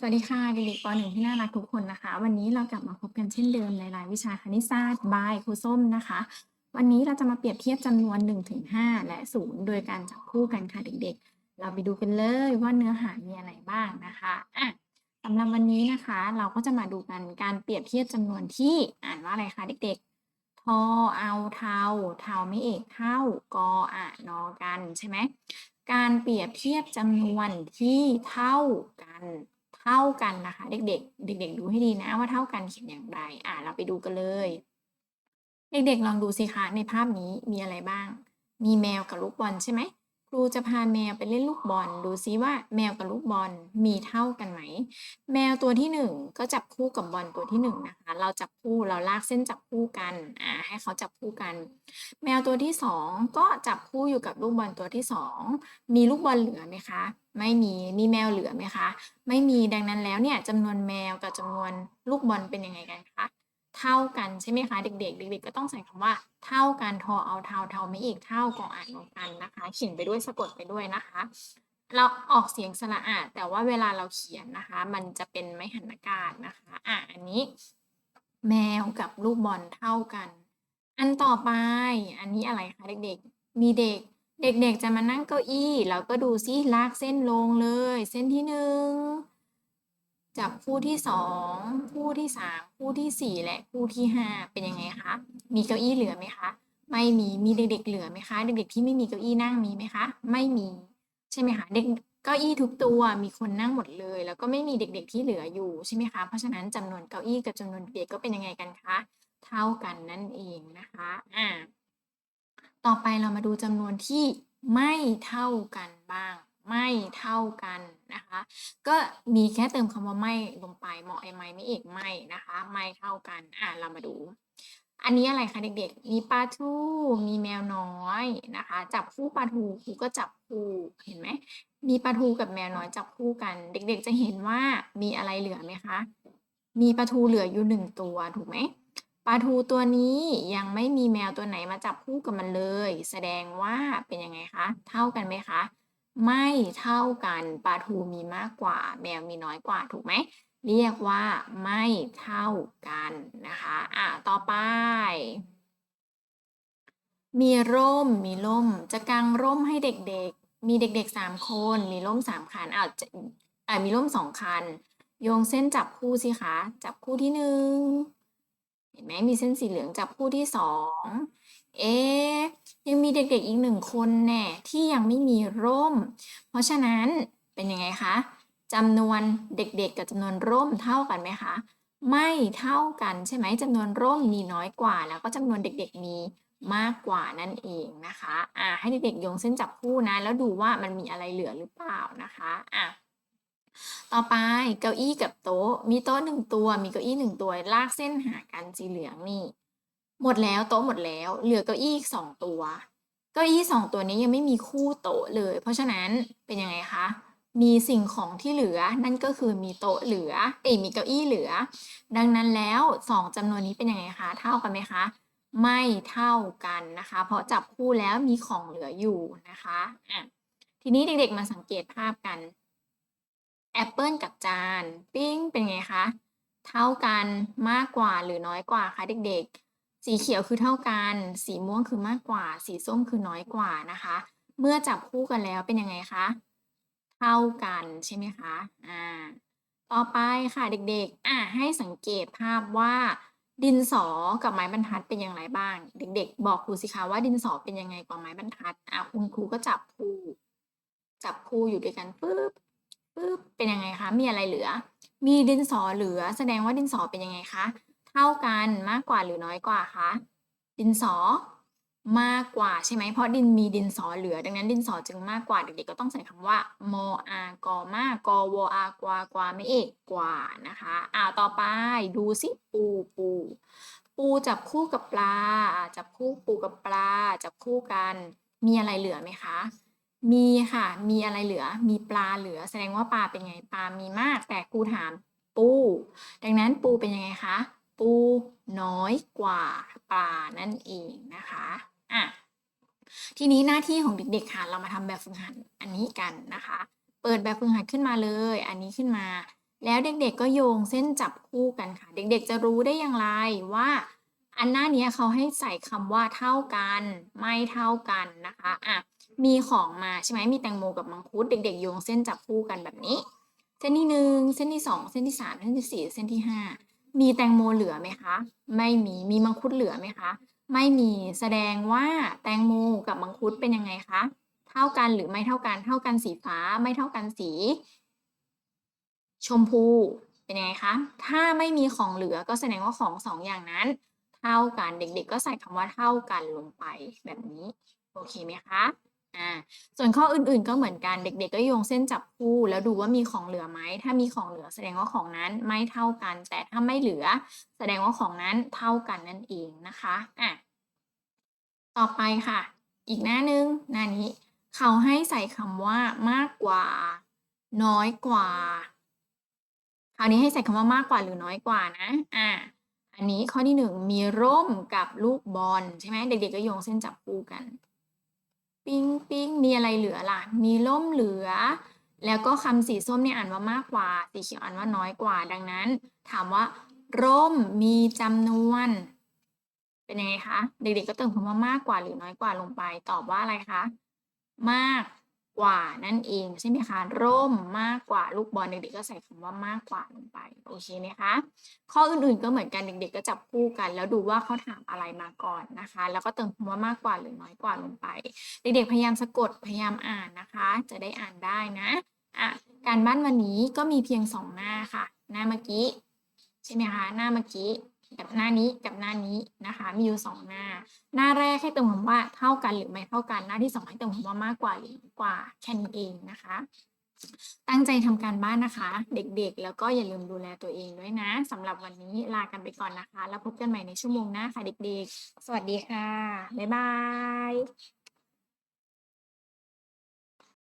สวัสดีค่ะเด็กๆป .1 ที่น่ารักทุกคนนะคะ วันนี้เรากลับมาพบกันเช่นเดิมในรายวิชาคณิตศาสตร์บายครูส้มนะคะ วันนี้เราจะมาเปรียบเทียบจำนวน1-5และ 0 โดยการจับคู่กันค่ะเด็กๆ เราไปดูกันเลยว่าเนื้อหามีอะไรบ้างนะคะอะสำหรับวันนี้นะคะ เราก็จะมาดูกันการเปรียบเทียบจำนวนที่อ่านว่าอะไรคะเด็กๆ ทอเอาเทาเทาไม่เอกเท่ากออะนอกันใช่ไหมการเปรียบเทียบจำนวนที่เท่ากัน เท่ากันนะคะ เด็กๆ เด็ก ๆ ดูให้ดีนะว่าเท่ากันเขียนอย่างไร อ่าเราไปดูกันเลย เด็กๆลองดูสิคะในภาพนี้มีอะไรบ้าง มีแมวกับลูกบอลใช่ไหม รูจะพาแมวไปเล่นลูกบอล ดูซิว่าแมวกับลูกบอลมีเท่ากันไหม แมวตัวที่หนึ่งก็จับคู่กับบอลตัวที่หนึ่งนะคะ เราจับคู่เราลากเส้นจับคู่กันอ่าให้เขาจับคู่กัน แมวตัวที่สองก็จับคู่อยู่กับลูกบอลตัวที่สองมีลูกบอลเหลือไหมคะ ไม่มีมีแมวเหลือไหมคะ ไม่มีดังนั้นแล้วเนี่ยจำนวนแมวกับจำนวนลูกบอลเป็นยังไงกันคะ เท่ากันใช่ไหมคะเด็กๆ เด็กๆก็ต้องใส่คำว่า เท่ากันทอเอาเท่าเท่าไม่อีกเท่าก่ออ่านเหมือนกันนะคะ เขียนไปด้วยสะกดไปด้วยนะคะ เราออกเสียงสระอาดแต่ว่าเวลาเราเขียนนะคะ มันจะเป็นไม้หันอากาศนะคะอะอันนี้ แมวกับลูกบอลเท่ากัน อันต่อไป อันนี้อะไรคะเด็กๆ มีเด็กเด็กๆ จะมานั่งเก้าอี้เราก็ดูซิลากเส้นลงเลย เส้นที่หนึ่ง จับคู่ที่สองคู่ที่สามคู่ที่สี่และคู่ที่ห้าเป็นยังไงคะมีเก้าอี้เหลือไหมคะไม่มีมีเด็กๆเหลือไหมคะเด็กๆที่ไม่มีเก้าอี้นั่งมีไหมคะ ไม่มีใช่ไหมคะเด็กเก้าอี้ทุกตัวมีคนนั่งหมดเลย แล้วก็ไม่มีเด็กๆที่เหลืออยู่ใช่ไหมคะเพราะฉะนั้นจำนวนเก้าอี้กับจำนวนเด็กก็เป็นยังไงกันคะเท่ากันนั่นเองนะคะอ่าต่อไปเรามาดูจำนวนที่ไม่เท่ากันบ้าง ไม่เท่ากันนะคะ ก็มีแค่เติมคำว่าไม่ลงไปเหมาะไอไม่ไม่เอกไม่นะคะ ไม่เท่ากัน อ่าเรามาดู อันนี้อะไรคะเด็กๆ มีปลาทูมีแมวน้อยนะคะ จับคู่ปลาทูครูก็จับคู่เห็นไหมมีปลาทูกับแมวน้อยจับคู่กัน เด็ก ๆ จะเห็นว่ามีอะไรเหลือไหมคะ มีปลาทูเหลืออยู่หนึ่งตัวถูกไหมปลาทูตัวนี้ยังไม่มีแมวตัวไหนมาจับคู่กับมันเลย แสดงว่าเป็นยังไงคะ เท่ากันไหมคะ ไม่เท่ากันปลาทูมีมากกว่า แมวมีน้อยกว่าถูกไหม เรียกว่าไม่เท่ากันนะคะอะต่อไป มีร่มมีร่ม จะกางร่มให้เด็กๆ มีเด็กๆสามคน มีร่มสามคันอ้าวจะอ่ามีร่มสองคัน โยงเส้นจับคู่สิคะ จับคู่ที่หนึ่งเห็นไหมมีเส้นสีเหลืองจับคู่ที่สอง เอ๊ยังมีเด็กๆอีกหนึ่งคนแน่ที่ยังไม่มีร่ม เพราะฉะนั้นเป็นยังไงคะจำนวนเด็กๆ กับจำนวนร่มเท่ากันไหมคะ ไม่เท่ากันใช่ไหมจำนวนร่มมีน้อยกว่า แล้วก็จำนวนเด็กๆมีมากกว่านั่นเองนะคะอ่าให้เด็กๆโยงเส้นจับคู่นะแล้วดูว่ามันมีอะไรเหลือหรือเปล่านะคะอะต่อไปเก้าอี้กับโต๊ะ มีโต๊ะหนึ่งตัว มีเก้าอี้หนึ่งตัว ลากเส้นหากันสีเหลืองนี่ หมดแล้วโต๊ะหมดแล้ว เหลือเก้าอี้อีกสองตัวเก้าอี้สองตัวนี้ยังไม่มีคู่โต๊ะเลย เพราะฉะนั้นเป็นยังไงคะมีสิ่งของที่เหลือนั่นก็คือมีโต๊ะเหลือเอ้ยมีเก้าอี้เหลือ ดังนั้นแล้วสองจำนวนนี้เป็นยังไงคะเท่ากันไหมคะไม่เท่ากันนะคะ เพราะจับคู่แล้วมีของเหลืออยู่นะคะอะทีนี้เด็กๆมาสังเกตภาพกันแอปเปิลกับจานปิ้งเป็นไงคะเท่ากันมากกว่าหรือน้อยกว่าคะเด็กๆ สีเขียวคือเท่ากัน สีม่วงคือมากกว่า สีส้มคือน้อยกว่านะคะ เมื่อจับคู่กันแล้วเป็นยังไงคะ เท่ากันใช่ไหมคะ อ่า ต่อไปค่ะเด็กๆ อะให้สังเกตภาพว่า ดินสอกับไม้บรรทัดเป็นอย่างไรบ้าง เด็ก ๆ บอกครูสิคะว่าดินสอเป็นยังไงกว่าไม้บรรทัด อะคุณครูก็จับคู่ จับคู่อยู่ด้วยกันปึ๊บปึ๊บเป็นยังไงคะ มีอะไรเหลือ มีดินสอเหลือ แสดงว่าดินสอเป็นยังไงคะ ท่ากันมากกว่าหรือน้อยกว่าคะดินสอมากกว่าใช่ไหมเพราะดินมีดินสอเหลือ ดังนั้นดินสอจึงมากกว่าเด็กๆก็ต้องใส่คำว่ามอากอมากกอวอากวากวาไม่เอกกว่านะคะอ่าต่อไปดูสิปูปู ปูจับคู่กับปลาอ่าจับคู่ปูกับปลาจับคู่กัน มีอะไรเหลือไหมคะ มีค่ะ มีอะไรเหลือ มีปลาเหลือ แสดงว่าปลาเป็นไงปลามีมากแต่ครูถามปู ดังนั้นปูเป็นยังไงคะ ปูน้อยกว่าปลานั่นเองนะคะอะทีนี้หน้าที่ของเด็กๆค่ะเรามาทำแบบฝึกหัดอันนี้กันนะคะ เปิดแบบฝึกหัดขึ้นมาเลย อันนี้ขึ้นมา แล้วเด็กๆก็โยงเส้นจับคู่กันค่ะ เด็กๆจะรู้ได้อย่างไรว่า อันหน้าเนี้ยเขาให้ใส่คำว่าเท่ากัน ไม่เท่ากันนะคะอะมีของมาใช่ไหมมีแตงโมกับมังคุดเด็ก ๆ โยงเส้นจับคู่กันแบบนี้ เส้นที่หนึ่งเส้นที่สองเส้นที่สามเส้นที่สี่เส้นที่ห้า มีแตงโมเหลือไหมคะ ไม่มี มีมังคุดเหลือไหมคะ ไม่มี แสดงว่าแตงโมกับมังคุดเป็นยังไงคะ เท่ากันหรือไม่เท่ากัน เท่ากันสีฟ้า ไม่เท่ากันสี ชมพู เป็นยังไงคะ ถ้าไม่มีของเหลือก็แสดงว่าของสองอย่างนั้น เท่ากัน เด็กๆ ก็ใส่คำว่าเท่ากันลงไปแบบนี้ โอเคไหมคะ อ่าส่วนข้ออื่นๆก็เหมือนกันเด็กๆ ก็โยงเส้นจับคู่แล้วดูว่ามีของเหลือไหมถ้ามีของเหลือแสดงว่าของนั้นไม่เท่ากัน แต่ถ้าไม่เหลือ แสดงว่าของนั้นเท่ากันนั่นเองนะคะอะต่อไปค่ะ อีกหน้านึงหน้านี้ เขาให้ใส่คำว่ามากกว่า น้อยกว่า คราวนี้ให้ใส่คำว่ามากกว่าหรือน้อยกว่านะอ่าอันนี้ข้อที่หนึ่งมีร่มกับลูกบอลใช่ไหมเด็กๆก็โยงเส้นจับคู่กัน ปิ้งปิ้งมีอะไรเหลือล่ะ มีล่มเหลือ แล้วก็คำสีส้มเนี่ยอ่านว่ามากกว่า สีเขียวอ่านว่าน้อยกว่า ดังนั้น ถามว่า ร่มมีจำนวน เป็นยังไงคะ เด็กๆก็เติมคำว่ามากกว่าหรือน้อยกว่าลงไป ตอบว่าอะไรคะ มาก กว่านั่นเองใช่ไหมคะร่มมากกว่าลูกบอลเด็กๆก็ใส่คำว่ามากกว่าลงไปโอเคไหมคะข้ออื่นๆก็เหมือนกันเด็กๆก็จับคู่กัน แล้วดูว่าเขาถามอะไรมาก่อนนะคะ แล้วก็เติมคำว่ามากกว่าหรือน้อยกว่าลงไป เด็กๆพยายามสะกดพยายามอ่านนะคะ จะได้อ่านได้นะอะการบ้านวันนี้ก็มีเพียงสองหน้าค่ะ หน้าเมื่อกี้ใช่ไหมคะหน้าเมื่อกี้ กับหน้านี้กับหน้านี้นะคะ มีอยู่สองหน้า หน้าแรกให้เติมคำว่าเท่ากันหรือไม่เท่ากัน หน้าที่สองให้เติมคำว่ามากกว่าหรือกว่าแค่นี้เองนะคะ ตั้งใจทำการบ้านนะคะ เด็กๆ แล้วก็อย่าลืมดูแลตัวเองด้วยนะสำหรับวันนี้ลากันไปก่อนนะคะ แล้วพบกันใหม่ในชั่วโมงหน้าค่ะเด็กๆ สวัสดีค่ะ บ๊ายบาย